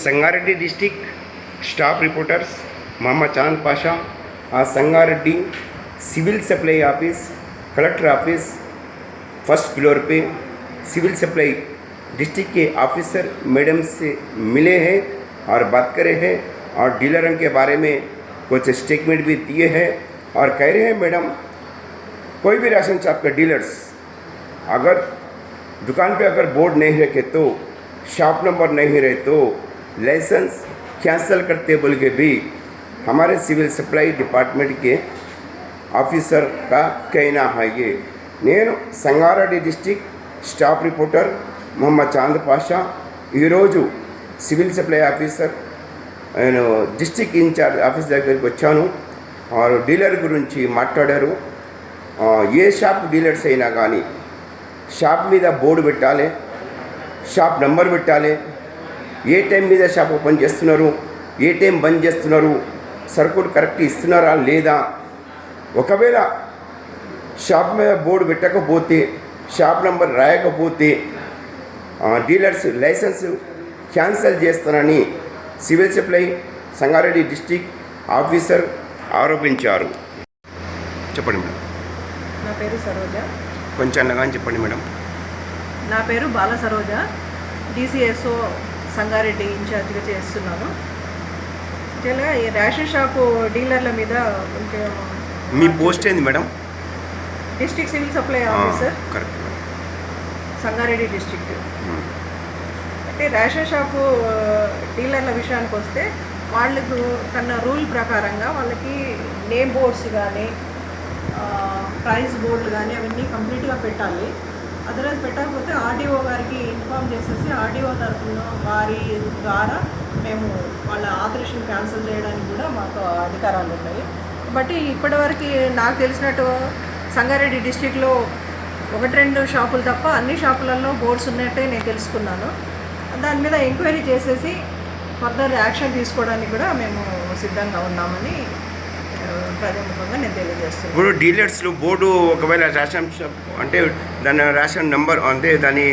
Sangareddy district staff reporters मामा चाँद पाशा आज Sangareddy civil supply office collector office first floor पे civil supply district के officer madam से मिले हैं और बात करे हैं और डीलरों के बारे में कुछ स्टेटमेंट भी दिए हैं और कह रहे हैं मैडम कोई भी राशन शॉप के डीलर्स अगर दुकान पे अगर बोर्ड नहीं रखे तो शॉप नंबर नहीं रहे तो लाइसेंस कैंसिल करते बोल के भी हमारे सिविल सप्लाई डिपार्टमेंट के ఆఫీసర్ కా कहना है ये నేను Sangareddy district staff reporter Mohammed Chand Pasha ఈరోజు సివిల్ సప్లై ఆఫీసర్ నేను డిస్టిక్ ఇన్ఛార్జ్ ఆఫీస్ దగ్గరికి వచ్చాను వారు డీలర్ గురించి మాట్లాడారు ఆ, ఏ షాప్ డీలర్స్ అయినా కానీ షాప్ మీద బోర్డు పెట్టాలి షాప్ నెంబర్ పెట్టాలి ఏ టైం మీద షాప్ ఓపెన్ చేస్తున్నారు? ఏ టైం బంద్ చేస్తున్నారు? సరుకులు కరెక్ట్ ఇస్తున్నారా లేదా? ఒకవేళ షాప్ మీద బోర్డు పెట్టకపోతే షాప్ నెంబర్ రాయకపోతే డీలర్స్ లైసెన్స్ క్యాన్సిల్ చేస్తానని civil supply Sangareddy district officer ఆరోపించారు. చెప్పండి మేడం. నా పేరు సరోజ. కొంచెం అనగా చెప్పండి మేడం. నా పేరు బాల సరోజ. డిసిఎస్ఓ సంగారెడ్డి ఇన్ఛార్జ్గా చేస్తున్నాను. యాక్చువల్గా ఈ రేషన్ షాపు డీలర్ల మీద కొంచెం మీ పోస్ట్ ఏంది madam? District civil supply officer. Correct. Sangareddy district. అంటే రేషన్ షాపు డీలర్ల విషయానికి వస్తే వాళ్ళకు కన్నా రూల్ ప్రకారంగా వాళ్ళకి నేమ్ బోర్డ్స్ కానీ ప్రైస్ బోర్డులు కానీ అవన్నీ కంప్లీట్గా పెట్టాలి. అదర్వైజ్ పెట్టకపోతే ఆర్డీఓ గారికి ఇన్ఫామ్ చేసేసి ఆర్డీఓ తరఫున వారి ద్వారా మేము వాళ్ళ ఆపరేషన్ క్యాన్సిల్ చేయడానికి కూడా మాకు అధికారాలు ఉన్నాయి. బట్ ఇప్పటివరకు నాకు తెలిసినట్టు సంగారెడ్డి డిస్టిక్లో ఒకటి రెండు షాపులు తప్ప అన్ని షాపులలో బోర్డ్స్ ఉన్నట్టే నేను తెలుసుకున్నాను. దాని మీద ఎంక్వైరీ చేసేసి ఫర్దర్ యాక్షన్ తీసుకోవడానికి కూడా మేము సిద్ధంగా ఉన్నామని నేను తెలియజేస్తున్నాను. ఇప్పుడు డీలర్స్లు బోర్డు ఒకవేళ రేషన్ షాప్ అంటే దాని రేషన్ నెంబర్ అంటే దాని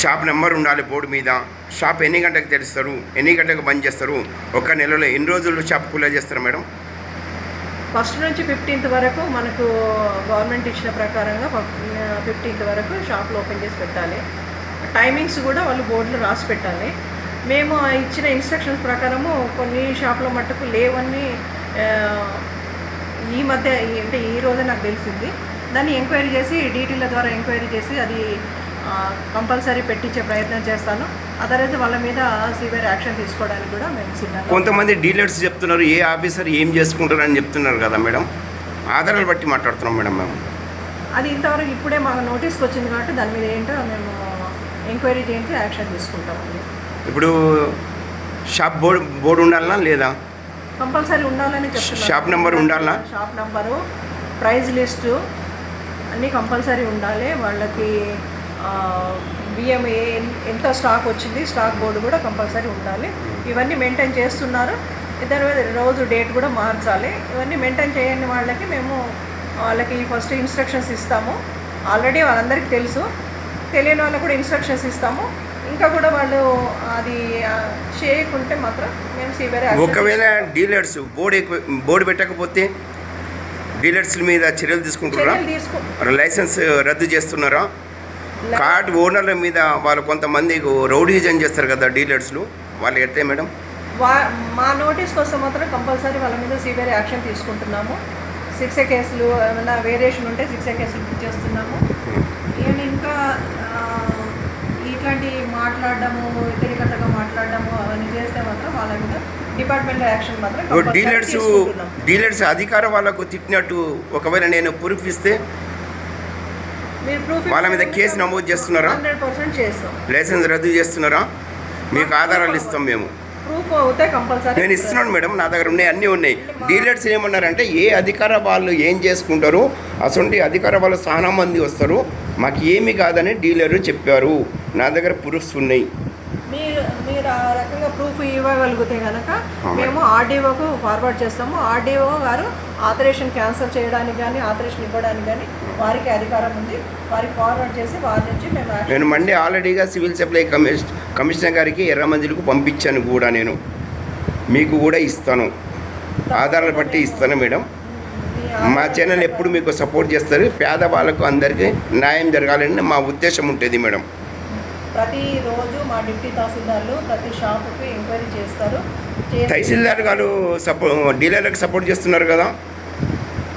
షాప్ నెంబర్ ఉండాలి బోర్డు మీద. షాప్ ఎన్ని గంటలకు తెరుస్తారు? ఎన్ని గంటలకు బంద్ చేస్తారు? ఒక నెలలో ఎన్ని రోజులు షాప్ కూలా చేస్తారు మేడం? ఫస్ట్ నుంచి ఫిఫ్టీన్త్ వరకు మనకు గవర్నమెంట్ ఇచ్చిన ప్రకారంగా ఫిఫ్టీన్త్ వరకు షాప్లు ఓపెన్ చేసి పెట్టాలి. టైమింగ్స్ కూడా వాళ్ళు బోర్డులో రాసి పెట్టాలి. మేము ఇచ్చిన ఇన్స్ట్రక్షన్స్ ప్రకారము కొన్ని షాపుల మట్టుకు లేవని ఆ, ఈ మధ్య అంటే ఈ రోజే నాకు తెలిసింది. దాన్ని ఎంక్వైరీ చేసి డీటీల ద్వారా ఎంక్వైరీ చేసి అది కంపల్సరీ పెట్టించే ప్రయత్నం చేస్తాను. అదరైతే వాళ్ళ మీద సివియర్ యాక్షన్ తీసుకోవడానికి కూడా మేము సిద్ధంగా కొంతమంది డీలర్స్ చెప్తున్నారు ఏ ఆఫీసర్ ఏం చేసుకుంటారు అని చెప్తున్నారు కదా మేడం. ఆధారాలు బట్టి మాట్లాడుతున్నాం మేడం మేము. అది ఇంతవరకు ఇప్పుడే మాకు నోటీస్కి వచ్చింది కాబట్టి దాని మీద ఏంటో మేము ఎంక్వైరీ చేయించి యాక్షన్ తీసుకుంటామండి. ఇప్పుడు షాప్ బోర్డు బోర్డు ఉండాలనా లేదా? కంపల్సరీ ఉండాలని చెప్తున్నాను షాప్ నెంబర్ ఉండాలా? షాప్ నెంబరు ప్రైస్ లిస్టు అన్నీ కంపల్సరీ ఉండాలి. వాళ్ళకి బియ్యం ఏ ఎంత స్టాక్ వచ్చింది స్టాక్ బోర్డు కూడా కంపల్సరీ ఉండాలి. ఇవన్నీ మెయింటైన్ చేస్తున్నారు. ఇద్దరు రోజు డేట్ కూడా మార్చాలి. ఇవన్నీ మెయింటైన్ చేయని వాళ్ళకి మేము వాళ్ళకి ఫస్ట్ ఇన్స్ట్రక్షన్స్ ఇస్తాము. ఆల్రెడీ వాళ్ళందరికీ తెలుసు. తెలియని వాళ్ళకి కూడా ఇన్స్ట్రక్షన్స్ ఇస్తాము. ఇంకా కూడా వాళ్ళు అది చేయకుంటే మాత్రం మేము సివియర్ ఒకవేళ డీలర్స్ బోర్డు బోర్డు పెట్టకపోతే డీలర్స్ మీద చర్యలు తీసుకుంటున్నారా? లైసెన్స్ రద్దు చేస్తున్నారా? కార్డ్ ఓనర్ల మీద వాళ్ళు కొంతమంది రౌడీజన్ చేస్తారు కదా డీలర్స్లు. వాళ్ళు ఎట్టే మేడం? వా మా నోటీస్ కోసం మాత్రం కంపల్సరీ వాళ్ళ మీద సివియర్ యాక్షన్ తీసుకుంటున్నాము. సిక్స్ కేసులు ఏమైనా వేరియేషన్ ఉంటే సిక్స్ కేసులు బుక్ చేస్తున్నాము ఈవెన్ ఇంకా ఇట్లాంటి మాట్లాడడము వ్యతిరేకతగా మాట్లాడడము అవన్నీ చేస్తే మాత్రం వాళ్ళ మీద డిపార్ట్మెంట్ యాక్షన్ మాత్రం compulsory డీలర్స్. డీలర్స్ అధికార వాళ్ళకు తిట్టినట్టు ఒకవేళ నేను ప్రూఫ్ ఇస్తే వాళ్ళ మీద కేసు నమోదు చేస్తున్నారా? లైసెన్స్ రద్దు చేస్తున్నారా? మీకు ఆధారాలు ఇస్తాం మేము. నేను ఇస్తున్నాను మేడం నా దగ్గర ఉన్నాయి అన్నీ ఉన్నాయి. డీలర్స్ ఏమన్నారంటే ఏ అధికార వాళ్ళు ఏం చేసుకుంటారు అసలు అధికార వాళ్ళు చాలా మంది వస్తారు. మాకు ఏమి కాదని డీలరు చెప్పారు. నా దగ్గర ప్రూఫ్స్ ఉన్నాయి. మీరు మీరు ఆ రకంగా ప్రూఫ్ ఇవ్వగలిగితే కనుక మేము ఆర్డీఓకు ఫార్వర్డ్ చేస్తాము. ఆర్డీఓ గారు ఆపరేషన్ క్యాన్సిల్ చేయడానికి కానీ ఆపరేషన్ ఇవ్వడానికి కానీ వారికి అధికారం ఉంది. వారికి ఫార్వర్డ్ చేసి వారి నుంచి మేము నేను మండే ఆల్రెడీగా సివిల్ సప్లై కమిష కమిషనర్ గారికి ఎర్రమంజిలకు పంపించాను కూడా నేను. మీకు కూడా ఇస్తాను. ఆధారాలు బట్టి ఇస్తాను మేడం. మీ ఛానల్ ఎప్పుడు మీకు సపోర్ట్ చేస్తారు? పేదవాళ్ళకు అందరికీ న్యాయం జరగాలని మా ఉద్దేశం ఉంటుంది మేడం. ప్రతిరోజు మా డిప్టీ తహసీల్దార్లు ప్రతి షాపుకి ఎంక్వైరీ చేస్తారు. తహసీల్దార్ గారు సపో డీలర్లకు సపోర్ట్ చేస్తున్నారు కదా?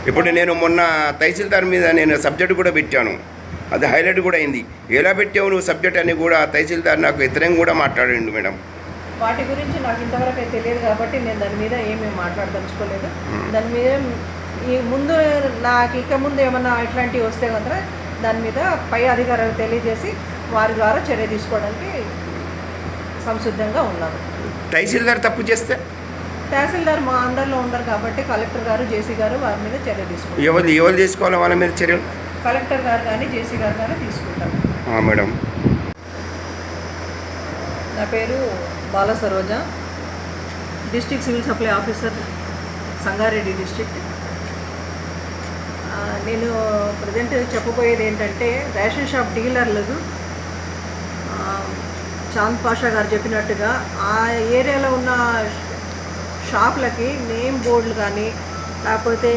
ఇప్పుడు నేను మొన్న తహసీల్దార్ మీద నేను సబ్జెక్ట్ కూడా పెట్టాను. అది హైలైట్ కూడా అయింది. ఎలా పెట్టావు నువ్వు సబ్జెక్ట్ అని కూడా తహసీల్దార్ నాకు వ్యతిరేకంగా కూడా మాట్లాడండి మేడం. వాటి గురించి నాకు ఇంతవరకు తెలియదు కాబట్టి నేను దాని మీద ఏమీ మాట్లాడదలుచుకోలేదు. దాని మీద ఈ ముందు నాకు ఇక ముందు ఏమన్నా ఇట్లాంటివి వస్తే మాత్రం దాని మీద పై అధికారులకు తెలియజేసి వారి ద్వారా చర్య తీసుకోవడానికి సంసిద్ధంగా ఉన్నాను. తహసీల్దార్ తప్పు చేస్తే? తహసీల్దార్ మా అండర్లో ఉండరు కాబట్టి కలెక్టర్ గారు జేసీ గారు వారి మీద చర్య తీసుకుంటారు. ఎవరు ఎవరు తీసుకోవాలి వాళ్ళ మీద చర్యలు? కలెక్టర్ గారు కానీ జేసీ గారు కానీ తీసుకుంటారు. మేడం. నా పేరు Bala Saroja district civil supply officer Sangareddy district. ఆ, నేను ప్రజెంట్ చెప్పబోయేది ఏంటంటే రేషన్ షాప్ డీలర్లకు చాంద్ పాషా గారు చెప్పినట్టుగా ఆ ఏరియాలో ఉన్న షాపులకి నేమ్ బోర్డులు కానీ లేకపోతే